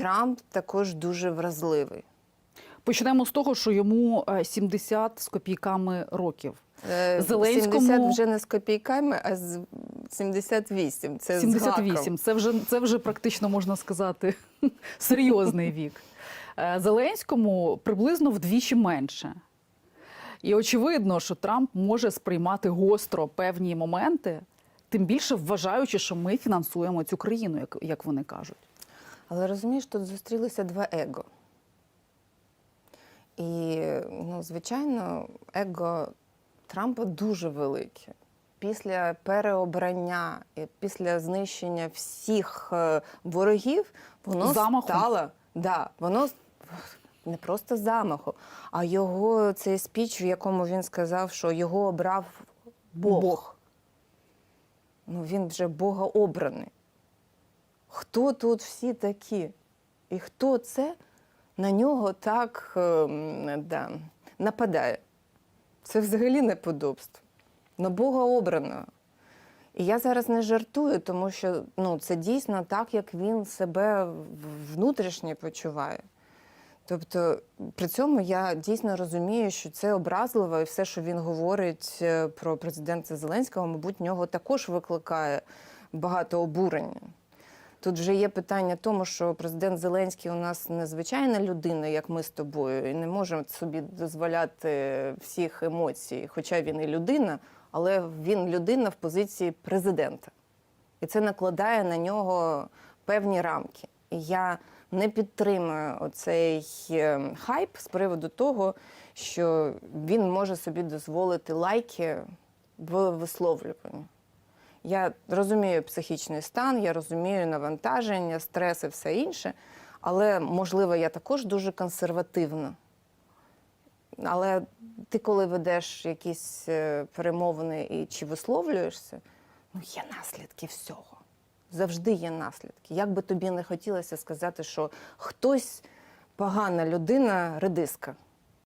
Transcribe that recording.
Трамп також дуже вразливий. Почнемо з того, що йому е, 70 з копійками років. Е, Зеленському- 70 вже не з копійками, а з 78. Це з 78. гаком. Це вже це вже практично можна сказати серйозний вік. Е, Зеленському приблизно вдвічі менше. І очевидно, що Трамп може сприймати гостро певні моменти, тим більше вважаючи, що ми фінансуємо цю країну, як, як вони кажуть. Але розумієш, тут зустрілися два его. І, ну, звичайно, его Трампа дуже велике. Після переобрання після знищення всіх е, ворогів, воно Замаху. стало. Да, воно не просто замаху, а його цей спіч, в якому він сказав, що його обрав Бог. Бог. Ну, він вже богообраний. Хто тут всі такі? І хто це на нього так ем, да, нападає? Це взагалі неподобство. На Бога обраного. І я зараз не жартую, тому що ну, це дійсно так, як він себе внутрішньо почуває. Тобто, при цьому я дійсно розумію, що це образливо, і все, що він говорить е, про президента Зеленського, мабуть, в нього також викликає багато обурення. Тут вже є питання тому, що президент Зеленський у нас незвичайна людина, як ми з тобою, і не може собі дозволяти всіх емоцій, хоча він і людина, але він людина в позиції президента. І це накладає на нього певні рамки. І я не підтримую оцей е, хайп з приводу того, що він може собі дозволити лайки в висловлюванні. Я розумію психічний стан, я розумію навантаження, стрес і все інше, але можливо я також дуже консервативна. Але ти, коли ведеш якісь е, перемовини і чи висловлюєшся, ну є наслідки всього. Завжди є наслідки. Як би тобі не хотілося сказати, що хтось погана людина, редиска.